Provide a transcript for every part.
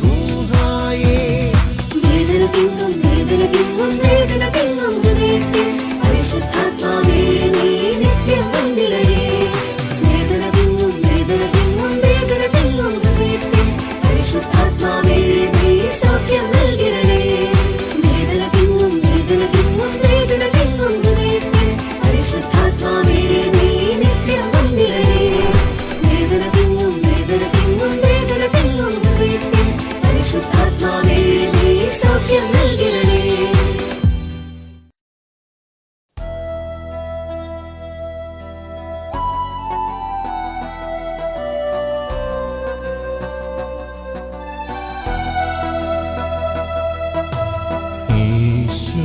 ഗുഹായേ വേദന തിങ്ങും വേദന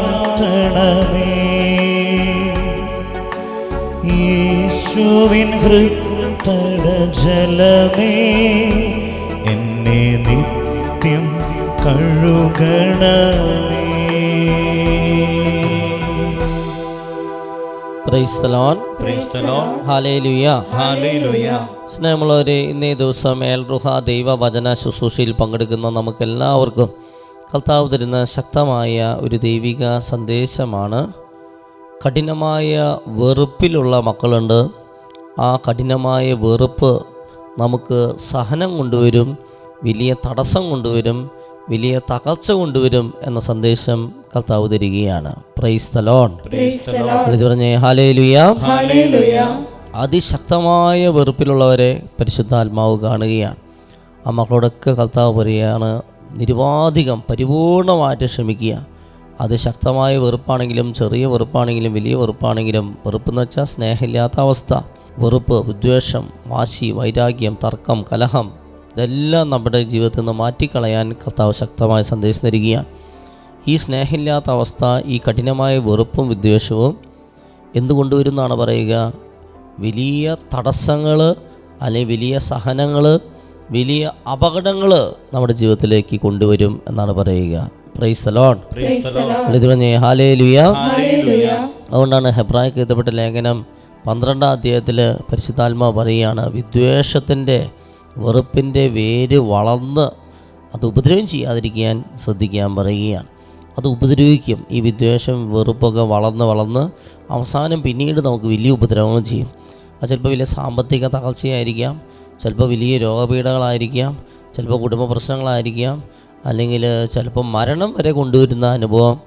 ലഹരിയിലാത്തണമേ യേശുവിൻ ഹൃത്തട ജലമേ എന്നെ നിത്യം കഴുകണമേ പ്രൈസ്തലോൻ Praise the Lord. Hallelujah Hallelujah. സ്നേഹമുള്ളവരെ ഇന്നേ ദിവസം ഏൽ റുഹ ദൈവവചന ശുശ്രൂഷയിൽ പങ്കെടുക്കുന്ന നമുക്കെല്ലാവർക്കും കർത്താവ് തരുന്ന ശക്തമായ ഒരു ദൈവിക സന്ദേശമാണ്. കഠിനമായ വെറുപ്പിലുള്ള മക്കളുണ്ട്. ആ കഠിനമായ വെറുപ്പ് നമുക്ക് സഹനം കൊണ്ടുവരും വലിയ തടസ്സം കൊണ്ടുവരും വലിയ തകർച്ച കൊണ്ടുവരും എന്ന സന്ദേശം കർത്താവ് തരികയാണ്. പ്രൈസ് തലോൺ പറഞ്ഞേ ഹാലേ അതിശക്തമായ വെറുപ്പിലുള്ളവരെ പരിശുദ്ധാത്മാവ് കാണുകയാണ്. ആ മക്കളോടൊക്കെ കർത്താവ് പറയുകയാണ് നിരുപാധികം പരിപൂർണമായിട്ട് ക്ഷമിക്കുക അത് ശക്തമായ വെറുപ്പാണെങ്കിലും ചെറിയ വെറുപ്പാണെങ്കിലും വലിയ വെറുപ്പാണെങ്കിലും വെറുപ്പെന്ന് വെച്ചാൽ സ്നേഹമില്ലാത്ത അവസ്ഥ വെറുപ്പ് വിദ്വേഷം വാശി വൈരാഗ്യം തർക്കം കലഹം ഇതെല്ലാം നമ്മുടെ ജീവിതത്തിൽ നിന്ന് മാറ്റിക്കളയാൻ കർത്താവ് ശക്തമായ സന്ദേശം നൽകുകയാണ്. ഈ സ്നേഹമില്ലാത്ത അവസ്ഥ ഈ കഠിനമായ വെറുപ്പും വിദ്വേഷവും എന്തുകൊണ്ടുവരുന്നാണ് പറയുക? വലിയ തടസ്സങ്ങൾ അല്ലെങ്കിൽ വലിയ സഹനങ്ങൾ വലിയ അപകടങ്ങൾ നമ്മുടെ ജീവിതത്തിലേക്ക് കൊണ്ടുവരും എന്നാണ് പറയുക. പ്രൈസ് ഹാലേ ലുയ അതുകൊണ്ടാണ് ഹെബ്രായ്ക്ക് എഴുതപ്പെട്ട ലേഖനം പന്ത്രണ്ടാം അധ്യായത്തിൽ പരിശുദ്ധാത്മാവ് പറയുകയാണ് വിദ്വേഷത്തിന്റെ വെറുപ്പിന്റെ വേര് വളർന്ന് അത് ഉപദ്രവം ചെയ്യാതിരിക്കാൻ ശ്രദ്ധിക്കാൻ പറയുകയാണ്. അത് ഉപദ്രവിക്കും. ഈ വിദ്വേഷം വെറുപ്പൊക്കെ വളർന്ന് വളർന്ന് അവസാനം പിന്നീട് നമുക്ക് വലിയ ഉപദ്രവങ്ങൾ ചെയ്യും. അത് ചിലപ്പോൾ വലിയ സാമ്പത്തിക തകർച്ചയായിരിക്കാം. ചിലപ്പോൾ വലിയ രോഗപീഠകളായിരിക്കാം ചിലപ്പോൾ കുടുംബ പ്രശ്നങ്ങളായിരിക്കാം അല്ലെങ്കിൽ ചിലപ്പോൾ മരണം വരെ കൊണ്ടുവരുന്ന അനുഭവം.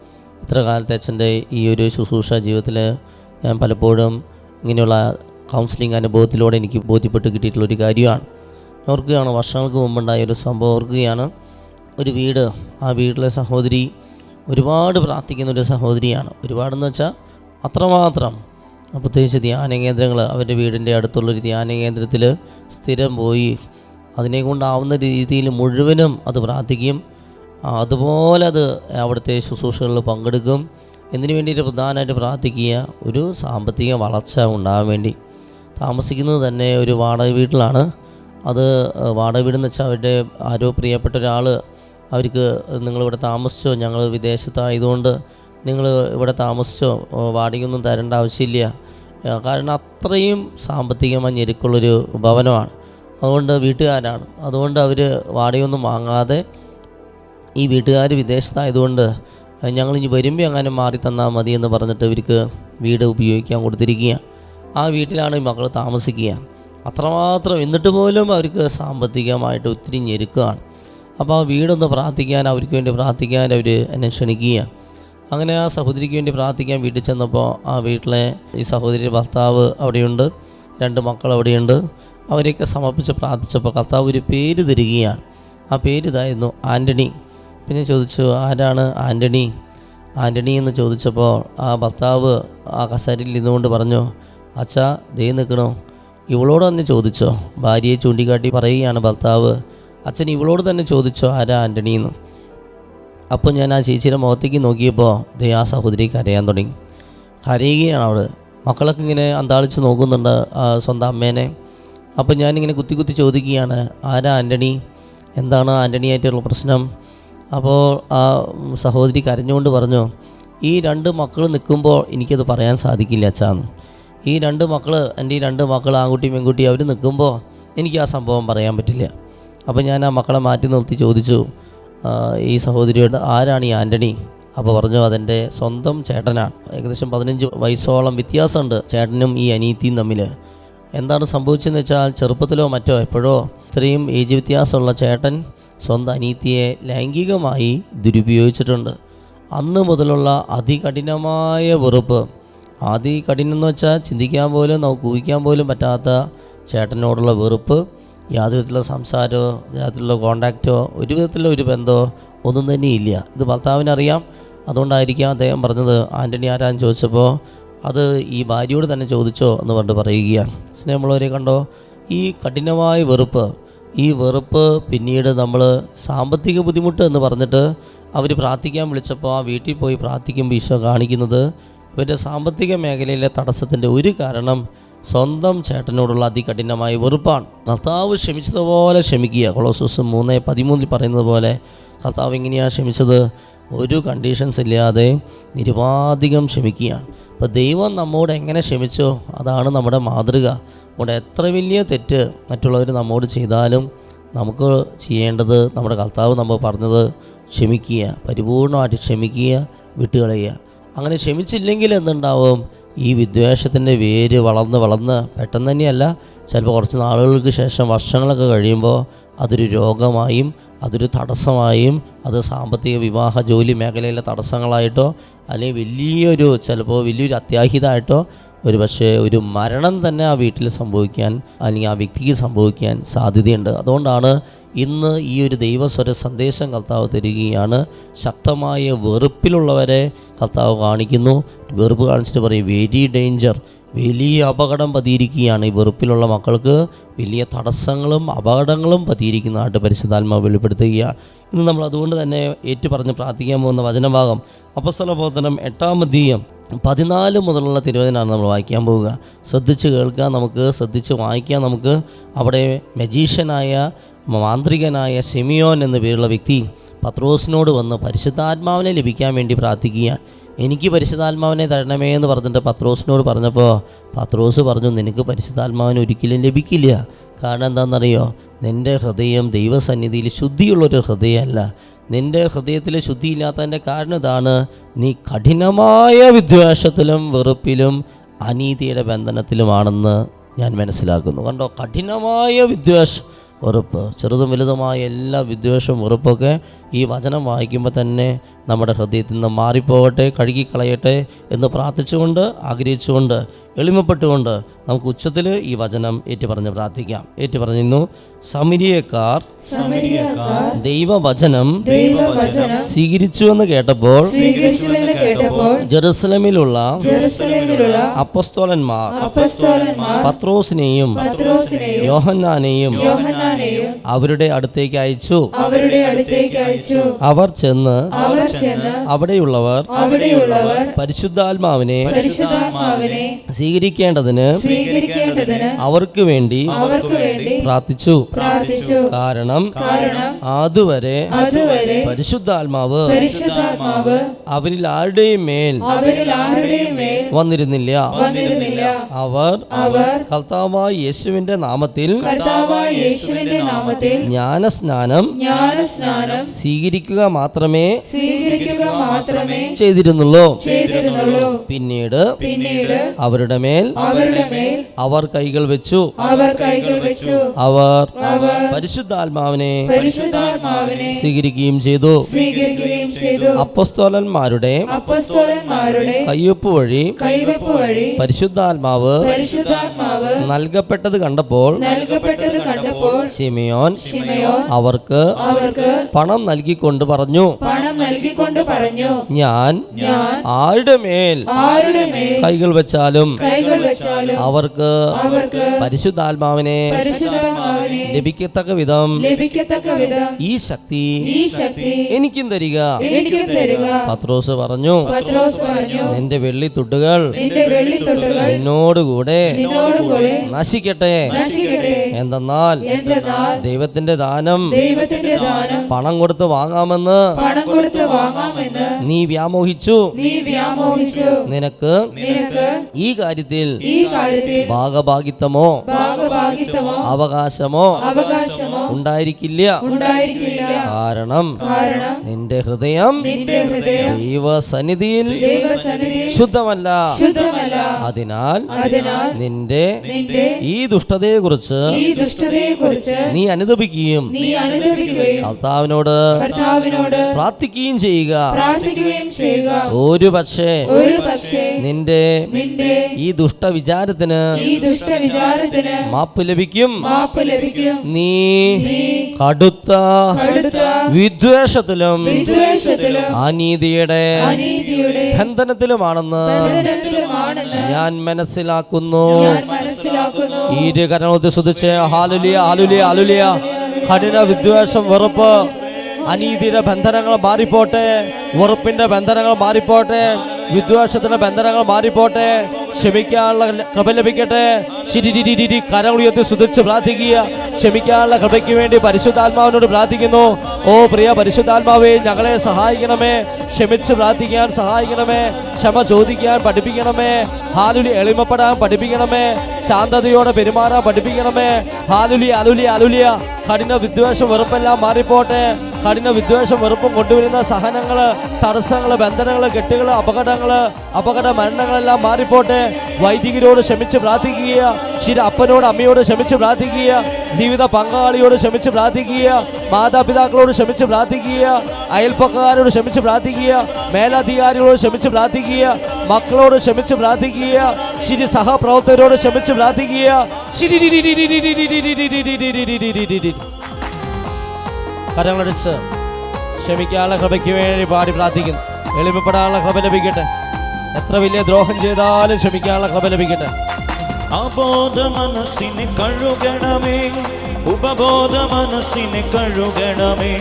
ഇത്ര കാലത്തെ അച്ഛന്റെ ഈ ഒരു ശുശ്രൂഷ ജീവിതത്തിൽ ഞാൻ പലപ്പോഴും ഇങ്ങനെയുള്ള കൗൺസിലിംഗ് അനുഭവത്തിലൂടെ എനിക്ക് ബോധ്യപ്പെട്ട് കിട്ടിയിട്ടുള്ള ഒരു കാര്യമാണ്. ഓർക്കുകയാണ് വർഷങ്ങൾക്ക് മുമ്പുണ്ടായ ഒരു സംഭവം ഓർക്കുകയാണ്. ഒരു വീട് ആ വീട്ടിലെ സഹോദരി ഒരുപാട് പ്രാർത്ഥിക്കുന്ന ഒരു സഹോദരിയാണ്. ഒരുപാടെന്ന് വെച്ചാൽ അത്രമാത്രം പ്രത്യേകിച്ച് ധ്യാന കേന്ദ്രങ്ങൾ അവരുടെ വീടിന്റെ അടുത്തുള്ളൊരു ധ്യാന കേന്ദ്രത്തിൽ സ്ഥിരം പോയി അതിനെ കൊണ്ടാവുന്ന രീതിയിൽ മുഴുവനും അത് പ്രാർത്ഥിക്കും. അതുപോലെ അത് അവിടുത്തെ ശുശ്രൂഷകളിൽ പങ്കെടുക്കും. എന്തിനു വേണ്ടിയിട്ട് പ്രധാനമായിട്ട് പ്രാർത്ഥിക്കുക? ഒരു സാമ്പത്തിക വളർച്ച ഉണ്ടാകാൻ വേണ്ടി. താമസിക്കുന്നത് തന്നെ ഒരു വാടക വീട്ടിലാണ്. അത് വാടക വീടെന്ന് വെച്ചാൽ അവരുടെ ആരോ പ്രിയപ്പെട്ട ഒരാൾ അവർക്ക് നിങ്ങളിവിടെ താമസിച്ചോ ഞങ്ങൾ വിദേശത്തായതുകൊണ്ട് നിങ്ങൾ ഇവിടെ താമസിച്ചോ വാടകയൊന്നും തരേണ്ട ആവശ്യമില്ല. കാരണം അത്രയും സാമ്പത്തികമായി ഞെരുക്കുള്ളൊരു ഭവനമാണ്. അതുകൊണ്ട് വീട്ടുകാരാണ്. അതുകൊണ്ട് അവർ വാടകയൊന്നും വാങ്ങാതെ ഈ വീട്ടുകാർ വിദേശത്തായതുകൊണ്ട് ഞങ്ങളിനി വരുമ്പോൾ അങ്ങനെ മാറി തന്നാൽ മതി എന്ന് പറഞ്ഞിട്ട് ഇവർക്ക് വീട് ഉപയോഗിക്കാൻ കൊടുത്തിരിക്കുക. ആ വീട്ടിലാണ് ഈ മകൾ താമസിക്കുക. അത്രമാത്രം എന്നിട്ട് പോലും അവർക്ക് സാമ്പത്തികമായിട്ട് ഒത്തിരി ഞെരുക്കുകയാണ് അപ്പോൾ ആ വീടൊന്ന് പ്രാർത്ഥിക്കാൻ അവർക്ക് വേണ്ടി പ്രാർത്ഥിക്കാൻ അവർ എന്നെ ക്ഷണിക്കുക. അങ്ങനെ ആ സഹോദരിക്ക് വേണ്ടി പ്രാർത്ഥിക്കാൻ വീട്ടിൽ ചെന്നപ്പോൾ ആ വീട്ടിലെ ഈ സഹോദരി ഭർത്താവ് അവിടെയുണ്ട്. രണ്ട് മക്കൾ അവിടെയുണ്ട്. അവരെയൊക്കെ സമർപ്പിച്ച് പ്രാർത്ഥിച്ചപ്പോൾ കർത്താവ് ഒരു പേര് തരികയാണ്. ആ പേര് ഇതായിരുന്നു ആന്റണി പിന്നെ ചോദിച്ചു ആരാണ് ആന്റണി ആന്റണി എന്ന് ചോദിച്ചപ്പോൾ ആ ഭർത്താവ് ആ കസേരയിൽ നിന്നുകൊണ്ട് പറഞ്ഞു അച്ഛാ ദേ നിൽക്കണോ. ഇവളോട് തന്നെ ചോദിച്ചോ. ഭാര്യയെ ചൂണ്ടിക്കാട്ടി പറയുകയാണ് ഭർത്താവ്. അച്ഛൻ ഇവളോട് തന്നെ ചോദിച്ചോ ആരാ ആന്റണി എന്ന്? അപ്പോൾ ഞാൻ ആ ചേച്ചിയുടെ മുഖത്തേക്ക് നോക്കിയപ്പോൾ ദേ ആ സഹോദരി കരയാൻ തുടങ്ങി. കരയുകയാണ് അവൾ മക്കളൊക്കെ ഇങ്ങനെ അന്താളിച്ച് നോക്കുന്നുണ്ട് സ്വന്തം അമ്മേനെ. അപ്പോൾ ഞാനിങ്ങനെ കുത്തി കുത്തി ചോദിക്കുകയാണ് ആരാ ആന്റണി എന്താണ് ആന്റണിയായിട്ടുള്ള പ്രശ്നം? അപ്പോൾ ആ സഹോദരി കരഞ്ഞുകൊണ്ട് പറഞ്ഞു ഈ രണ്ട് മക്കൾ നിൽക്കുമ്പോൾ എനിക്കത് പറയാൻ സാധിക്കില്ല അച്ഛാന്ന് ഈ രണ്ട് മക്കൾ എന്റെ ഈ രണ്ട് മക്കൾ ആൺകുട്ടി പെൺകുട്ടി അവർ നിൽക്കുമ്പോൾ എനിക്ക് ആ സംഭവം പറയാൻ പറ്റില്ല. അപ്പോൾ ഞാൻ ആ മക്കളെ മാറ്റി നിർത്തി ചോദിച്ചു ഈ സഹോദരിയോട് ആരാണ് ഈ ആന്റണി അപ്പോൾ പറഞ്ഞു അതെന്റെ സ്വന്തം ചേട്ടനാണ്. ഏകദേശം പതിനഞ്ച് വയസ്സോളം വ്യത്യാസമുണ്ട് ചേട്ടനും ഈ അനീതിയും തമ്മിൽ എന്താണ് സംഭവിച്ചതെന്ന് വെച്ചാൽ ചെറുപ്പത്തിലോ മറ്റോ എപ്പോഴോ ഇത്രയും ഏജ് വ്യത്യാസമുള്ള ചേട്ടൻ സ്വന്തം അനീതിയെ ലൈംഗികമായി ദുരുപയോഗിച്ചിട്ടുണ്ട്. അന്ന് മുതലുള്ള അതികഠിനമായ വെറുപ്പ്. അതികഠിനം എന്ന് വെച്ചാൽ ചിന്തിക്കാൻ പോലും നമുക്ക് ഊഹിക്കാൻ പോലും പറ്റാത്ത ചേട്ടനോടുള്ള വെറുപ്പ്. യാതൊരു വിധത്തിലുള്ള സംസാരമോ യാതൊരു കോണ്ടാക്റ്റോ ഒരു വിധത്തിലുള്ള ഒരു ബന്ധമോ ഒന്നും തന്നെ ഇല്ല. ഇത് ഭർത്താവിനറിയാം. അതുകൊണ്ടായിരിക്കാം അദ്ദേഹം പറഞ്ഞത് ആന്റണി ആരാന്ന് ചോദിച്ചപ്പോൾ അത് ഈ ഭാര്യയോട് തന്നെ ചോദിച്ചോ എന്ന് പറഞ്ഞു പറയുകയാണ്. സ്നേഹമുള്ളവരെ കണ്ടോ ഈ കഠിനമായ വെറുപ്പ് ഈ വെറുപ്പ് പിന്നീട് നമ്മൾ സാമ്പത്തിക ബുദ്ധിമുട്ട് എന്ന് പറഞ്ഞിട്ട് അവർ പ്രാർത്ഥിക്കാൻ വിളിച്ചപ്പോൾ ആ വീട്ടിൽ പോയി പ്രാർത്ഥിക്കുമ്പോൾ ഈശോ കാണിക്കുന്നത് ഇവരുടെ സാമ്പത്തിക മേഖലയിലെ തടസ്സത്തിന്റെ ഒരു കാരണം സ്വന്തം ചേട്ടനോടുള്ള അതികഠിനമായ വെറുപ്പാണ്. കർത്താവ് ക്ഷമിച്ചതുപോലെ ക്ഷമിക്കുക. കൊളോസോസ് മൂന്ന് പതിമൂന്നിൽ പറയുന്നത് പോലെ കർത്താവ് എങ്ങനെയാണ് ക്ഷമിച്ചത്? ഒരു കണ്ടീഷൻസ് ഇല്ലാതെ നിരുപാധികം ക്ഷമിക്കുകയാണ്. അപ്പോൾ ദൈവം നമ്മോട് എങ്ങനെ ക്ഷമിച്ചോ അതാണ് നമ്മുടെ മാതൃക. നമ്മുടെ എത്ര വലിയ തെറ്റ് മറ്റുള്ളവർ നമ്മോട് ചെയ്താലും നമുക്ക് ചെയ്യേണ്ടത് നമ്മുടെ കർത്താവ് നമ്മൾ പറഞ്ഞത് ക്ഷമിക്കുക. പരിപൂർണമായിട്ട് ക്ഷമിക്കുക വിട്ടുകളയുക. അങ്ങനെ ക്ഷമിച്ചില്ലെങ്കിൽ എന്തുണ്ടാവും? ഈ വിദ്വേഷത്തിന്റെ വേര് വളർന്ന് വളർന്ന് പെട്ടെന്ന് തന്നെയല്ല ചിലപ്പോൾ കുറച്ച് നാളുകൾക്ക് ശേഷം വർഷങ്ങളൊക്കെ കഴിയുമ്പോൾ അതൊരു രോഗമായും അതൊരു തടസ്സമായും അത് സാമ്പത്തിക വിവാഹ ജോലി മേഖലയിലെ തടസ്സങ്ങളായിട്ടോ അല്ലെങ്കിൽ വലിയൊരു ചിലപ്പോൾ വലിയൊരു അത്യാഹിതമായിട്ടോ ഒരു പക്ഷേ ഒരു മരണം തന്നെ ആ വീട്ടിൽ സംഭവിക്കാൻ അല്ലെങ്കിൽ ആ വ്യക്തിക്ക് സംഭവിക്കാൻ സാധ്യതയുണ്ട്. അതുകൊണ്ടാണ് ഇന്ന് ഈ ഒരു ദൈവസ്വര സന്ദേശം കർത്താവ് തരികയാണ്. ശക്തമായ വെറുപ്പിലുള്ളവരെ കർത്താവ് കാണിക്കുന്നു. വെറുപ്പ് കാണിച്ചിട്ട് പറയും വെരി ഡേഞ്ചർ വലിയ അപകടം പതിയിരിക്കുകയാണ് ഈ വെറുപ്പിലുള്ള മക്കൾക്ക്. വലിയ തടസ്സങ്ങളും അപകടങ്ങളും പതിയിരിക്കുന്നതായിട്ട് പരിശുദ്ധാത്മാവ് വെളിപ്പെടുത്തുകയാണ് ഇന്ന് നമ്മൾ അതുകൊണ്ട് തന്നെ ഏറ്റുപറഞ്ഞ് പ്രാർത്ഥിക്കാൻ പോകുന്ന വചനഭാഗം അപ്പസ്തല പ്രവർത്തനം എട്ടാം അധ്യയം പതിനാല് മുതലുള്ള തിരുവചനാണ് നമ്മൾ വായിക്കാൻ പോവുക. ശ്രദ്ധിച്ച് കേൾക്കാം നമുക്ക് ശ്രദ്ധിച്ച് വായിക്കാം നമുക്ക്. അവിടെ മജീഷ്യനായ മാന്ത്രികനായ സെമിയോൻ എന്ന പേരുള്ള വ്യക്തി പത്രോസിനോട് വന്ന് പരിശുദ്ധാത്മാവിനെ ലഭിക്കാൻ വേണ്ടി പ്രാർത്ഥിക്കുക എനിക്ക് പരിശുദ്ധാത്മാവിനെ തരണമേ എന്ന് പറഞ്ഞിട്ട് പത്രോസിനോട് പറഞ്ഞപ്പോൾ പത്രോസ് പറഞ്ഞു നിനക്ക് പരിശുദ്ധാത്മാവിനെ ഒരിക്കലും ലഭിക്കില്ല. കാരണം എന്താണെന്നറിയോ? നിന്റെ ഹൃദയം ദൈവസന്നിധിയിൽ ശുദ്ധിയുള്ളൊരു ഹൃദയമല്ല. നിന്റെ ഹൃദയത്തിൽ ശുദ്ധിയില്ലാത്തതിന്റെ കാരണം ഇതാണ്. നീ കഠിനമായ വിദ്വേഷത്തിലും വെറുപ്പിലും അനീതിയുടെ ബന്ധനത്തിലുമാണെന്ന് ഞാൻ മനസ്സിലാക്കുന്നു. കണ്ടോ? കഠിനമായ വിദ്വേഷം. വെറുപ്പ് ചെറുതും വലുതുമായ എല്ലാ വിദ്വേഷവും വെറുപ്പൊക്കെ ഈ വചനം വായിക്കുമ്പോൾ തന്നെ നമ്മുടെ ഹൃദയത്തിൽ നിന്ന് മാറിപ്പോകട്ടെ കഴുകിക്കളയട്ടെ എന്ന് പ്രാർത്ഥിച്ചുകൊണ്ട് ആഗ്രഹിച്ചുകൊണ്ട് എളിമപ്പെട്ടുകൊണ്ട് നമുക്ക് ഉച്ചത്തിൽ ഈ വചനം ഏറ്റുപറഞ്ഞ് പ്രാർത്ഥിക്കാം. ഏറ്റുപറഞ്ഞിരുന്നു സമരിയക്കാർ ദൈവവചനം സ്വീകരിച്ചു എന്ന് കേട്ടപ്പോൾ ജെറുസലമിലുള്ള അപ്പസ്തോലന്മാർ പത്രോസിനെയും യോഹന്നാനെയും അവരുടെ അടുത്തേക്ക് അയച്ചു. അവർ ചെന്ന് അവിടെയുള്ളവർ പരിശുദ്ധാത്മാവിനെ സ്വീകരിക്കേണ്ടതിന് അവർക്ക് വേണ്ടി പ്രാർത്ഥിച്ചു. കാരണം അതുവരെ പരിശുദ്ധാത്മാവ് അവരിൽ ആരുടെയും മേൽ മേൽ വന്നിരുന്നില്ല. അവർ കർത്താവായ യേശുവിന്റെ നാമത്തിൽ ജ്ഞാനസ്നാനം സ്വീകരിക്കുക മാത്രമേ സ്വീകരിക്കുക മാത്രമേ ചെയ്തിരുന്നുള്ളൂ. പിന്നീട് പിന്നീട് അവരുടെ മേൽ അവർ കൈകൾ വെച്ചു. അവർ പരിശുദ്ധാത്മാവിനെ സ്വീകരിക്കുകയും ചെയ്തു. അപ്പസ്തോലന്മാരുടെ അപ്പസ്തോലന്മാരുടെ കയ്യൊപ്പ് വഴി കൈവെപ്പ് വഴി പരിശുദ്ധാത്മാവ് പരിശുദ്ധാത്മാവ് നൽകപ്പെട്ടത് കണ്ടപ്പോൾ നൽകപ്പെട്ടത് കണ്ടപ്പോൾ ശിമയോൻ ശിമയോൻ അവർക്ക് അവർക്ക് പണം നൽകിക്കൊണ്ട് പറഞ്ഞു പണം നൽകിക്കൊണ്ട് പറഞ്ഞു ഞാൻ ഞാൻ ആരുടെ മേൽ ആരുടെ മേൽ കൈകൾ വെച്ചാലും കൈകൾ വെച്ചാലും അവർക്ക് പരിശുദ്ധാത്മാവിനെ ലഭിക്കത്തക്ക വിധം ഈ ശക്തി എനിക്കും തരിക. പത്രോസ് പറഞ്ഞു നിന്റെ വെള്ളിത്തുട്ടുകൾ നിന്നോടുകൂടെ നശിക്കട്ടെ. എന്തെന്നാൽ ദൈവത്തിന്റെ ദാനം പണം കൊടുത്ത് വാങ്ങാമെന്ന് നീ വ്യാമോഹിച്ചു. നിനക്ക് ഈ കാര്യത്തിൽ കാര്യത്തിൽ ഭാഗഭാഗിത്തമോ അവകാശമോ അവകാശമോ ഉണ്ടായിരിക്കില്ല. കാരണം നിന്റെ ഹൃദയം ദൈവസന്നിധിയിൽ ദൈവസന്നിധി ശുദ്ധമല്ല. അതിനാൽ നിന്റെ ഈ ദുഷ്ടതയെ കുറിച്ച് നീ അനുദപിക്കുകയും കർത്താവിനോട് പ്രാർത്ഥിക്കുകയും ചെയ്യുക. ഒരു പക്ഷേ നിന്റെ ഈ ദുഷ്ടവിചാരത്തിന് ഈ ദുഷ്ടവിചാരത്തിന് മാപ്പ് ലഭിക്കും. നീ കടുത്ത വിദ്വേഷത്തിലും അനീതിയുടെ ബന്ധനത്തിലുമാണെന്ന് ഞാൻ മനസ്സിലാക്കുന്നു. ഇരു കരണത്തിൽ ശ്രദ്ധിച്ച് ഹാലുലിയ ഹാലുലിയ ഹാലുലിയ. കഠിന വിദ്വേഷം വെറുപ്പ്. അനീതിയുടെ ബന്ധനങ്ങൾ മാറിപ്പോട്ടെ. വെറുപ്പിന്റെ ബന്ധനങ്ങൾ മാറിപ്പോട്ടെ. വിദ്വേഷത്തിന്റെ ബന്ധനങ്ങൾ മാറിപ്പോട്ടെ. ക്ഷമിക്കാനുള്ള കൃപ ലഭിക്കട്ടെ. ശിരിരിരിരി കരം ഉയർത്തി സ്തുതിച്ച് പ്രാർത്ഥിക്കുക. ക്ഷമിക്കാനുള്ള കൃപയ്ക്ക് വേണ്ടി പരിശുദ്ധാത്മാവിനോട് പ്രാർത്ഥിക്കുന്നു. ഓ പ്രിയ പരിശുദ്ധാത്മാവേ ഞങ്ങളെ സഹായിക്കണമേ. ക്ഷമിച്ച് പ്രാർത്ഥിക്കാൻ സഹായിക്കണമേ. ക്ഷമ ചോദിക്കാൻ പഠിപ്പിക്കണമേ. ഹാലുലി എളിമപ്പെടാൻ പഠിപ്പിക്കണമേ. ശാന്തതയോടെ പെരുമാറാൻ പഠിപ്പിക്കണമേ. ഹാലുലി അലുലി അലുലിയ കഠിന വിദ്വേഷം വെറുപ്പെല്ലാം മാറിപ്പോട്ടെ. കഠിന വിദ്വേഷം വെറുപ്പും കൊണ്ടുവരുന്ന സഹനങ്ങൾ തടസ്സങ്ങൾ ബന്ധനങ്ങൾ കെട്ടുകൾ അപകടങ്ങൾ അപകട മരണങ്ങളെല്ലാം മാറിപ്പോട്ടെ വൈദികരോട് ക്ഷമിച്ച് പ്രാർത്ഥിക്കുക ശരി അപ്പനോട് അമ്മയോട് ക്ഷമിച്ച് പ്രാർത്ഥിക്കുക ജീവിത പങ്കാളിയോട് ക്ഷമിച്ച് പ്രാർത്ഥിക്കുക മാതാപിതാക്കളോട് ക്ഷമിച്ച് പ്രാർത്ഥിക്കുക അയൽപ്പക്കാരോട് ക്ഷമിച്ച് പ്രാർത്ഥിക്കുക മേലധികാരികളോട് ക്ഷമിച്ച് പ്രാർത്ഥിക്കുക മക്കളോട് ക്ഷമിച്ച് പ്രാർത്ഥിക്കുക ശരി സഹപ്രവർത്തകരോട് ക്ഷമിച്ച് പ്രാർത്ഥിക്കുക ശരി കരങ്ങളടിച്ച് ക്ഷമിക്കാനുള്ള കൃപയ്ക്ക് വേണ്ടി പാടി പ്രാർത്ഥിക്കുന്നു. എളിമപ്പെടാനുള്ള കൃപ ലഭിക്കട്ടെ. എത്ര വലിയ ദ്രോഹം ചെയ്താലും ക്ഷമിക്കാനുള്ള കൃപ ലഭിക്കട്ടെ. അബോധ മനസ്സിന് കഴുകണമേ. ഉപബോധ മനസ്സിന് കഴുകണമേ.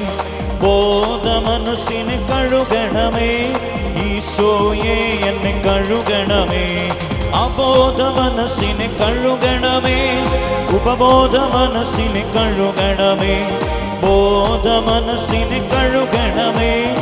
ബോധ മനസ്സിന് കഴുകണമേ. ഈശോയെ എന്നെ കഴുകണമേ. അബോധ മനസ്സിന് കഴുകണമേ. ഉപബോധ മനസ്സിന് കഴുകണമേ. ബോധ മനസ്സിനെ കഴുകണമേ.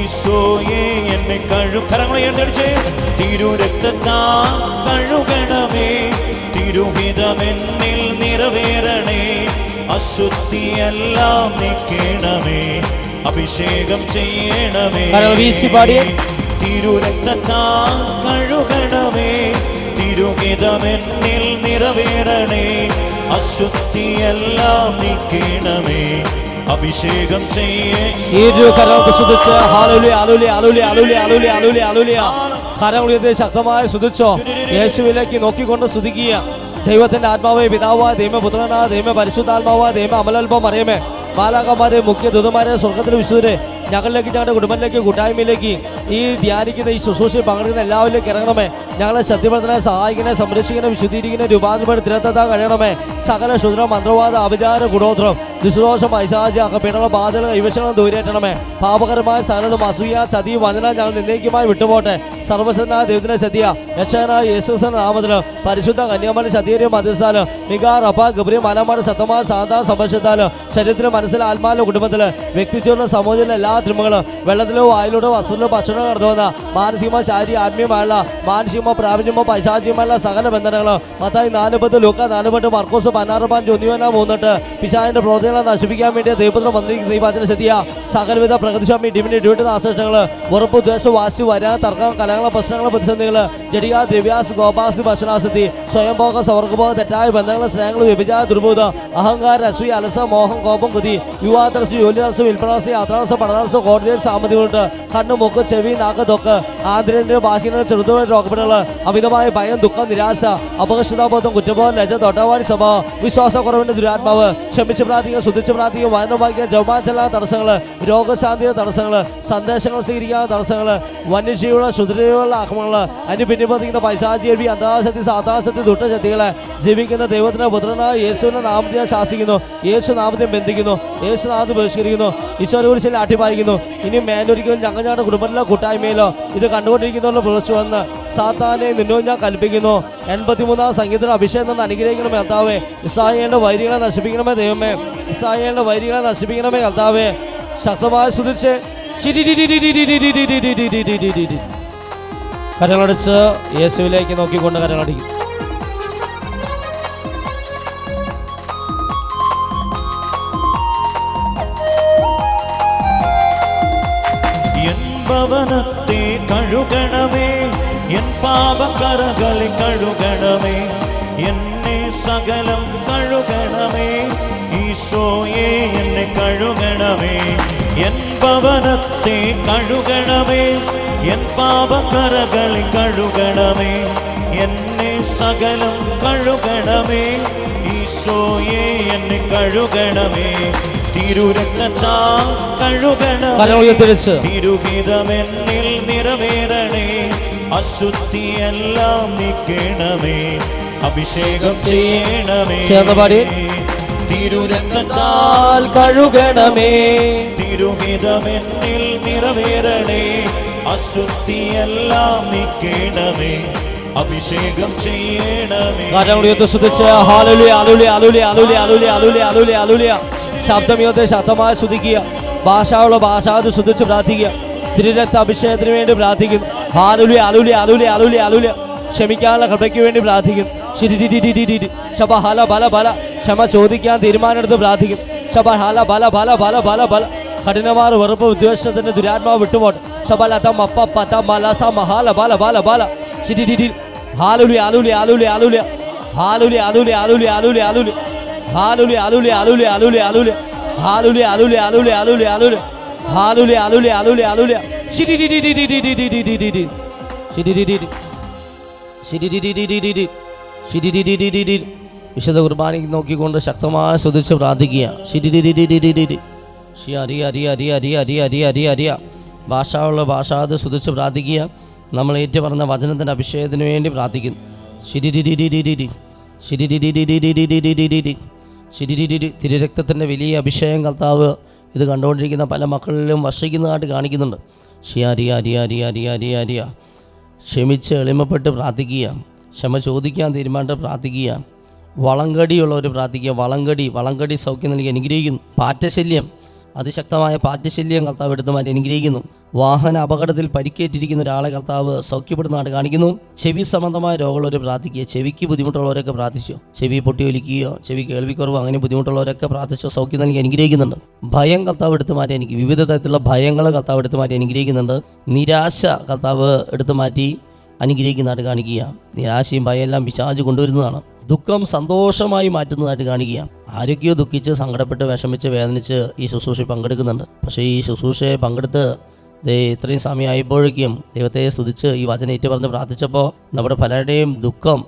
ഈശോയെ എന്നെ കഴു കരങ്ങളെ എഴുന്നടിച്ച് തിരുരക്തത്താ കഴുകണമേ. തിരുഹിതമെന്നിൽ നിറവേറണേ. അശുദ്ധിയെല്ലാം നീക്കണമേ. അഭിഷേകം ചെയ്യണമേ. കരങ്ങൾ. തിരുരക്തത്താ കഴുകണമേ. തിരുഹിതമെന്നിൽ നിറവേറണേ. അശുദ്ധിയെല്ലാം നീക്കണമേ. അഭിഷേകം ചെയ്യേ. ഇരു കരങ്ങൾക്ക് സ്തുതിച്ച് ഹാലുലി അലുലി അലുലി അലുലി അലുലി അലുലി അലുലിയ കരം ഉയർത്തി ശക്തമായി സ്തുതിച്ചോ യേശുവിലേക്ക് നോക്കിക്കൊണ്ട് ശുദ്ധിക്കുക ദൈവത്തിന്റെ ആത്മാവേ പിതാവായ ദൈവപുത്രനാ ദൈവ പരിശുദ്ധാത്മാവായ ദൈവ അമലൽപം അറിയമേ ബാലാകന്മാരെ മുഖ്യ ദൂതന്മാരെ സ്വർഗത്തിൽ വിശുദ്ധരെ ഞങ്ങളിലേക്ക് ഞങ്ങളുടെ കുടുംബത്തിലേക്ക് കൂട്ടായ്മയിലേക്ക് ഈ ധ്യാനിക്കുന്ന ഈ ശുശ്രൂഷയിൽ പങ്കെടുക്കുന്ന എല്ലാവരിലേക്ക് ഇറങ്ങണമേ. ഞങ്ങളെ സത്യപ്പെടുത്തണേ സഹായിക്കണേ സംരക്ഷിക്കണേ വിശുദ്ധീകരിക്കണേ രൂപാന്തരപ്പെട്ട് തിരത്തെത്താൻ കഴിയണമേ. സകല ശുദ്ര മന്ത്രവാദ അഭിചാര ഗുണോത്രം ദുശ്രോഷം പൈശാചി അകപീഡന ബാധകൾ കൈവശങ്ങളും ദൂരേറ്റണമേ. പാപകരമായ സ്ഥലത്തും അസൂയ ചതി വചന ഞങ്ങൾ നിന്നേക്കുമായി വിട്ടുപോട്ടെ. സർവശനായ ദൈവത്തിന്റെ ശതിയ രക്ഷകനായ യേശുസൻ നാമത്തിന് പരിശുദ്ധ കന്യാമണി സതീര്യം മധ്യസ്ഥാൽ മികാർ അപ്പ ഗബ്രി മലമാട് സത്തമായ സാധാ സംരക്ഷത്താൽ ശരീരത്തിലും മനസ്സിലും ആത്മാവിലും കുടുംബത്തിൽ വ്യക്തിച്ചുള്ള സമൂഹത്തിലെ എല്ലാ തിരുമകളും വെള്ളത്തിലോ വായിലൂടെ വസ്തുവിലോ ഭക്ഷണം പ്രശ്നങ്ങൾ കടന്നുവന്ന മാനസികമോ ശാരീരിക ആത്മീയമായുള്ള മാനസികമോ പ്രാപഞ്ചമോ പൈശാചികമായുള്ള സകല ബന്ധനങ്ങൾ മത്തായി നാലുപത്ത് ലൂക്ക നാലുപത്ത് മർക്കോസ് പതിനാറ് പാഞ്ച് ഒന്നിവന മൂന്നിട്ട് പിശാചിന്റെ പ്രവർത്തനങ്ങളെ നശിപ്പിക്കാൻ വേണ്ടി ദൈവപുത്രം മന്ത്രി ഈ വചന സകലവിധ പ്രകൃതിസ്വാമി ഡിമിനി ഡ്യൂട്ടി നാശനങ്ങൾ ഉറപ്പ് ദ്വേഷ വാശി വരാൻ തർക്കം കലങ്ങളെ പ്രശ്നങ്ങൾ പ്രതിസന്ധികൾ ജടിക ദിവ്യാസ് ഗോപാസ് ഭക്ഷണാസക്തി സ്വയംഭോഗ സ്വർഗഭോഗ തെറ്റായ ബന്ധങ്ങൾ സ്നേഹങ്ങൾ വ്യഭിചാര ദുർബോധ അഹങ്കാര അസൂയ അലസ മോഹം കോപം കുതി യുവാതരസ് ജോലിദാസം വിൽപ്പനാസം യാത്രാസം പഠനാസം കോടതിയിൽ സാമ്പത്തികമുണ്ട്. കണ്ണ് മൂക്ക് ചെവി നാക്ക് തൊക്ക് ആന്തരിക ബാഹ്യങ്ങൾ ചെറുതുമായ രോഗപ്പെടുകൾ അമിതമായ ഭയം ദുഃഖം നിരാശ അപകർഷതാബോധം കുറ്റബോധം ലജ തൊട്ടവാടി സ്വഭാവം വിശ്വാസക്കുറവിന്റെ ദുരാത്മാവ് ക്ഷമിച്ച് പ്രാർത്ഥിക്കുക ശുദ്ധിച്ച് പ്രാർത്ഥിക്കുക വായന വായിക്കുക ജവമാചല തടസ്സങ്ങൾ രോഗശാന്തിയുടെ തടസ്സങ്ങൾ സന്ദേശങ്ങൾ സ്വീകരിക്കാത്ത തടസ്സങ്ങൾ വന്യജീവികളെ ശുദ്ധജീവികളുടെ ആക്രമണങ്ങൾ അതിന് പിന്നിപ്പതിക്കുന്ന പൈശാചീവി അന്താശക്തി സാധാശക്തി ദുഷ്ടശക്തികളെ ജീവിക്കുന്ന ദൈവത്തിന്റെ പുത്രനായ യേശുവിന്റെ നാമത്തെ ശാസിക്കുന്നു. യേശു നാമത്തെ ബന്ധിക്കുന്നു. യേശു നാമത്തെ ബഹിഷ്കരിക്കുന്നു. ഈശോനെ കുറിച്ച് ആട്ടിപ്പായിക്കുന്നു. ഇനി മേലൊരിക്കലും ഞങ്ങളുടെ കുടുംബത്തിലെ കൂട്ടായ്മയിലോ ഇത് കണ്ടുകൊണ്ടിരിക്കുന്നവരുടെ പ്രവേശിച്ചു വന്ന് സാത്താനെ നിന്നോട് ഞാൻ കൽപ്പിക്കുന്നു. എൺപത്തിമൂന്നാം സംഗീതത്തിന് അഭിഷേകം നിന്ന് അനുഗ്രഹിക്കണമേ കർത്താവേ. ഇസായേണ്ട വൈരികളെ നശിപ്പിക്കണമേ ദൈവമേ. ഇസായേണ്ട വൈരികളെ നശിപ്പിക്കണമേ കർത്താവേ. ശക്തമായി സ്തുതിച്ച് കരങ്ങളടിച്ച് യേശുവിലേക്ക് നോക്കിക്കൊണ്ട് കരങ്ങളടിക്കും പാപക്കറകളെ കഴുകണമേ. എന്നെ സകലം കഴുകണമേ. ഈശോയെ എന്നെ കഴുകണമേ. എൻ പവനത്തെ കഴുകണമേ. എൻ പാപക്കറകളെ കഴുകണമേ. എന്നെ സകലം കഴുകണമേ. ഈശോയെ എന്നെ കഴുകണമേ. തിരുരക്തത്താൽ കഴുകണം തിരുഹിതമെന്നിൽ നിറവേറണേ. അശുദ്ധിയെല്ലാം നീക്കണമേ. അഭിഷേകം ചെയ്യണമേ. ചേർന്നപാടി തിരുരക്തത്താൽ കഴുകണമേ. തിരുഹിതമെന്നിൽ നിറവേറണേ. അശുദ്ധിയെല്ലാം നീക്കണമേ. അഭിഷേകം ചെയ്യണമേ. ശബ്ദം യുദ്ധത്തെ ശബ്ദമായി ഉള്ള ഭാഷ അത് ശുദ്ധിച്ച് പ്രാർത്ഥിക്കുക. തിരുരക്ത അഭിഷേകത്തിന് വേണ്ടി പ്രാർത്ഥിക്കുന്നു. ഹാലുലി അലുലി അലുലി അലുലി അലുലി ക്ഷമിക്കാനുള്ള കൃപയ്ക്ക് വേണ്ടി പ്രാർത്ഥിക്കും ശബ ഹല ബല ബല ക്ഷമ ചോദിക്കാൻ തീരുമാനമെടുത്ത് പ്രാർത്ഥിക്കും ശബ ഹല ബല ബല ബല ബല ബല കഠിനമാർ വെറുപ്പ് ഉദ്ദേശത്തിന്റെ ദുരാത്മാവ് വിട്ടുപോട്ടെ ശബലതം അപ്പ പത ബലസ മഹാല ബാല ബാല ബല ശിരി ഹാലുലി അലുലി അലുലി അലുലി ഹാലുലി അലുലി അലുലി അലുലി അലുലി ഹാലുലി അലുലി അലുലി അലുലി അലുലി ഹാലുലി അലുലി അലുലി അലുലി അലുലി ഹാലുലി അലുലി അലുലി അലുലി വിശുദ്ധ കുർബാനയ്ക്ക് നോക്കിക്കൊണ്ട് ശക്തമായി ശ്രദ്ധിച്ച് പ്രാർത്ഥിക്കുക. ഭാഷാവുള്ള ഭാഷ അത് ശ്രദ്ധിച്ച് പ്രാർത്ഥിക്കുക. നമ്മൾ ഏറ്റു പറഞ്ഞ വചനത്തിന്റെ അഭിഷേകത്തിന് വേണ്ടി പ്രാർത്ഥിക്കുന്നു. തിരുരക്തത്തിന്റെ വലിയ അഭിഷേകം കർത്താവ് ഇത് കണ്ടുകൊണ്ടിരിക്കുന്ന പല മക്കളിലും വർഷിക്കുന്നതായിട്ട് കാണിക്കുന്നുണ്ട്. ഷി അരിയ അരിയ അരിയ അരിയ അരിയ ക്ഷമിച്ച് എളിമപ്പെട്ട് പ്രാർത്ഥിക്കുക. ക്ഷമ ചോദിക്കാൻ തീരുമാനിട്ട് പ്രാർത്ഥിക്കുക. വളങ്കടിയുള്ളവർ പ്രാർത്ഥിക്കുക. വളങ്കടി വളങ്കടി സൗഖ്യം നൽകി അനുഗ്രഹിക്കുന്നു. പാറ്റശല്യം. അതിശക്തമായ പാറ്റശല്യം കർത്താവ് എടുത്തു മാറ്റി അനുഗ്രഹിക്കുന്നു. വാഹന അപകടത്തിൽ പരിക്കേറ്റിരിക്കുന്ന ഒരാളെ കർത്താവ് സൗഖ്യപ്പെടുന്നതാണ് കാണിക്കുന്നു. ചെവി സംബന്ധമായ രോഗമുള്ളവർ പ്രാർത്ഥിക്കുക. ചെവിക്ക് ബുദ്ധിമുട്ടുള്ളവരൊക്കെ പ്രാർത്ഥിച്ചു? ചെവി പൊട്ടി ഒലിക്കുകയോ ചെവി കേൾവിക്കുറവ് അങ്ങനെ ബുദ്ധിമുട്ടുള്ളവരൊക്കെ പ്രാർത്ഥിച്ചോ? സൗഖ്യം നൽകി അനുഗ്രഹിക്കുന്നുണ്ട്. ഭയം കർത്താവ് എടുത്തു മാറ്റി എനിക്ക് വിവിധ തരത്തിലുള്ള ഭയങ്ങൾ കർത്താവ് എടുത്തു മാറ്റി അനുഗ്രഹിക്കുന്നുണ്ട്. നിരാശ കർത്താവ് എടുത്തു മാറ്റി അനുഗ്രഹിക്കുന്നതായിട്ട് കാണിക്കുക നിരാശയും ഭയമെല്ലാം വിശാജ് കൊണ്ടുവരുന്നതാണ്. ദുഃഖം സന്തോഷമായി മാറ്റുന്നതായിട്ട് കാണിക്കുക ആരൊക്കെയോ ദുഃഖിച്ച് സങ്കടപ്പെട്ട് വിഷമിച്ച് വേദനിച്ച് ഈ ശുശ്രൂഷ പങ്കെടുക്കുന്നുണ്ട്. പക്ഷേ ഈ ശുശ്രൂഷയെ പങ്കെടുത്ത് ഇത്രയും സമയമായപ്പോഴേക്കും ദൈവത്തെ സ്തുതിച്ച് ഈ വചനം ഏറ്റു പറഞ്ഞ് പ്രാർത്ഥിച്ചപ്പോൾ നമ്മുടെ പലരുടെയും ദുഃഖം